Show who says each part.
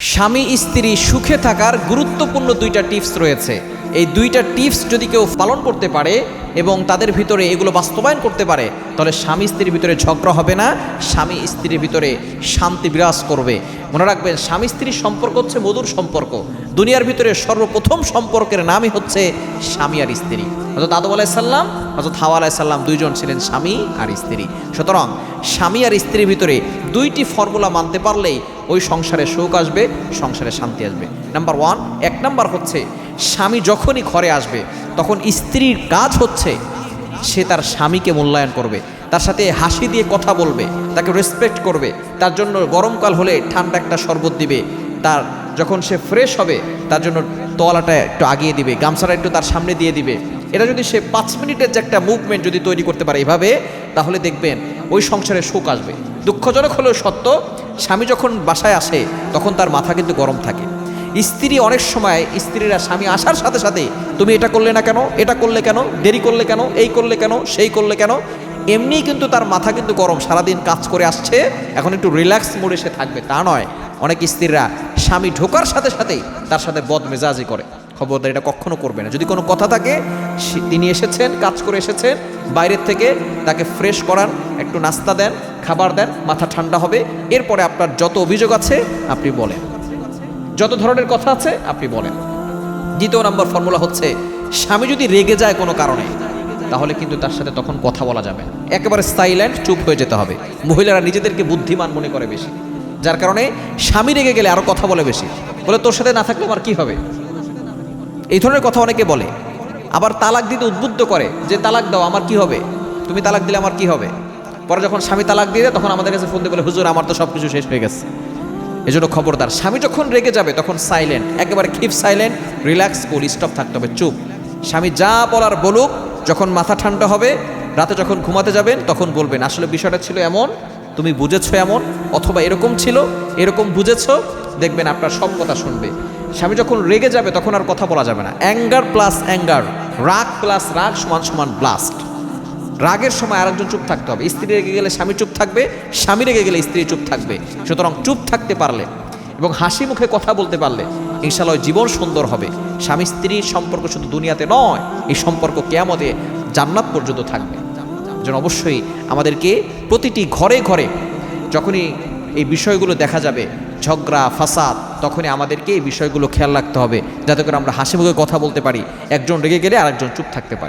Speaker 1: স্বামী, স্ত্রী সুখে থাকার গুরুত্বপূর্ণ দুইটা টিপস রয়েছে। এই দুইটা টিপস যদি কেউ পালন করতে পারে এবং তাদের ভিতরে এগুলো বাস্তবায়ন করতে পারে, তাহলে স্বামী, স্ত্রীর ভিতরে ঝগড়া হবে না, স্বামী, স্ত্রীর ভিতরে শান্তি বিরাজ করবে। মনে রাখবেন, স্বামী, স্ত্রীর সম্পর্ক হচ্ছে মধুর সম্পর্ক। দুনিয়ার ভিতরে সর্বপ্রথম সম্পর্কের নামই হচ্ছে স্বামী আর স্ত্রী। হজরত আদম আলাইসাল্লাম হজরত হাওয়া আলাইসাল্লাম দুইজন ছিলেন স্বামী আর স্ত্রী। সুতরাং স্বামী আর স্ত্রীর ভিতরে দুইটি ফর্মুলা মানতে পারলেই ওই সংসারে সুখ আসবে, সংসারে শান্তি আসবে। নাম্বার ওয়ান এক নাম্বার হচ্ছে, স্বামী যখনই ঘরে আসবে, তখন স্ত্রীর কাজ হচ্ছে, সে তার স্বামীকে মূল্যায়ন করবে, তার সাথে হাসি দিয়ে কথা বলবে, তাকে রেসপেক্ট করবে, তার জন্য গরমকাল হলে ঠান্ডা একটা শরবত দিবে, তার যখন সে ফ্রেশ হবে, তার জন্য তোয়ালাটা একটু আগিয়ে দিবে, গামছাটা একটু তার সামনে দিয়ে দিবে। এটা যদি সে পাঁচ মিনিটের যে একটা মুভমেন্ট যদি তৈরি করতে পারে এভাবে, তাহলে দেখবেন ওই সংসারে সুখ আসবে। দুঃখজনক হলেও সত্য স্বামী যখন বাসায় আসে, তখন তার মাথা কিন্তু গরম থাকে। স্ত্রী অনেক সময়, স্ত্রীরা স্বামী আসার সাথে সাথে, তুমি এটা করলে না কেন? এটা করলে কেন? দেরি করলে কেন? এই করলে কেন? সেই করলে কেন? এমনিই কিন্তু তার মাথা কিন্তু গরম, সারাদিন কাজ করে আসছে। এখন একটু রিল্যাক্স মোডে সে থাকবে। তা নয়, অনেক স্ত্রীরা স্বামী ঢোকার সাথে সাথেই তার সাথে বদ মেজাজি করে। খবরদার এটা কখনো করবে না। যদি কোনো কথা থাকে তিনি এসেছেন, কাজ করে এসেছেন, বাইরের থেকে তাকে ফ্রেশ করান, একটু নাস্তা দেন, খাবার দেন, মাথা ঠান্ডা হবে। এরপরে আপনার যত অভিযোগ আছে, আপনি বলেন। যত ধরনের কথা আছে, আপনি বলেন। দ্বিতীয় নম্বর ফর্মুলা হচ্ছে, স্বামী যদি রেগে যায় কোনো কারণে, তাহলে কিন্তু তার সাথে তখন কথা বলা যাবে। একেবারে সাইলেন্ট চুপ হয়ে যেতে হবে। মহিলারা নিজেদেরকে বুদ্ধিমান মনে করে বেশি। যার কারণে স্বামী রেগে গেলে আরও কথা বলে বেশি। বলে, তোর সাথে না থাকলে আমার কি হবে? এই ধরনের কথা অনেকে বলে। আবার তালাক দিতে উদ্বুদ্ধ করে যে, তালাক দাও, আমার কি হবে? তুমি তালাক দিলে আমার কি হবে? পরে যখন স্বামী তালাক দিয়ে দেয়, তখন আমাদের কাছে ফোন দিয়ে বলে, হুজুর, আমার তো সব কিছু শেষ হয়ে গেছে। এজন্য খবরদার। স্বামী যখন রেগে যাবে, তখন সাইলেন্ট একেবারে keep silent relax cool stop থাকতে হবে, চুপ। স্বামী যা বলার বলুক, যখন মাথা ঠান্ডা হবে, রাতে যখন ঘুমাতে যাবেন, তখন বলবেন, আসলে বিষয়টা ছিল এমন, তুমি বুঝেছ এমন, অথবা এরকম ছিল, এরকম বুঝেছ। দেখবেন আপনার সব কথা শুনবে। স্বামী যখন রেগে যাবে, তখন আর কথা বলা যাবে না। অ্যাঙ্গার প্লাস অ্যাঙ্গার, রাগ প্লাস রাগ সমান সমান ব্লাস্ট। রাগের সময় আরেকজন চুপ থাকতে হবে। স্ত্রী রেগে গেলে স্বামী চুপ থাকবে, স্বামী রেগে গেলে স্ত্রী চুপ থাকবে। সুতরাং চুপ থাকতে পারলে এবং হাসি মুখে কথা বলতে পারলে ইনশাল্লাহ জীবন সুন্দর হবে। স্বামী স্ত্রীর সম্পর্ক শুধু দুনিয়াতে নয়, এই সম্পর্ক কেয়ামতে জান্নাত পর্যন্ত থাকবে। যেন অবশ্যই আমাদেরকে প্রতিটি ঘরে ঘরে যখনই এই বিষয়গুলো দেখা যাবে ঝগড়া, ফাসাদ, তখনই আমাদেরকে এই বিষয়গুলো খেয়াল রাখতে হবে, যাতে করে আমরা হাসি মুখে কথা বলতে পারি, একজন রেগে গেলে আরেকজন চুপ থাকতে পারি।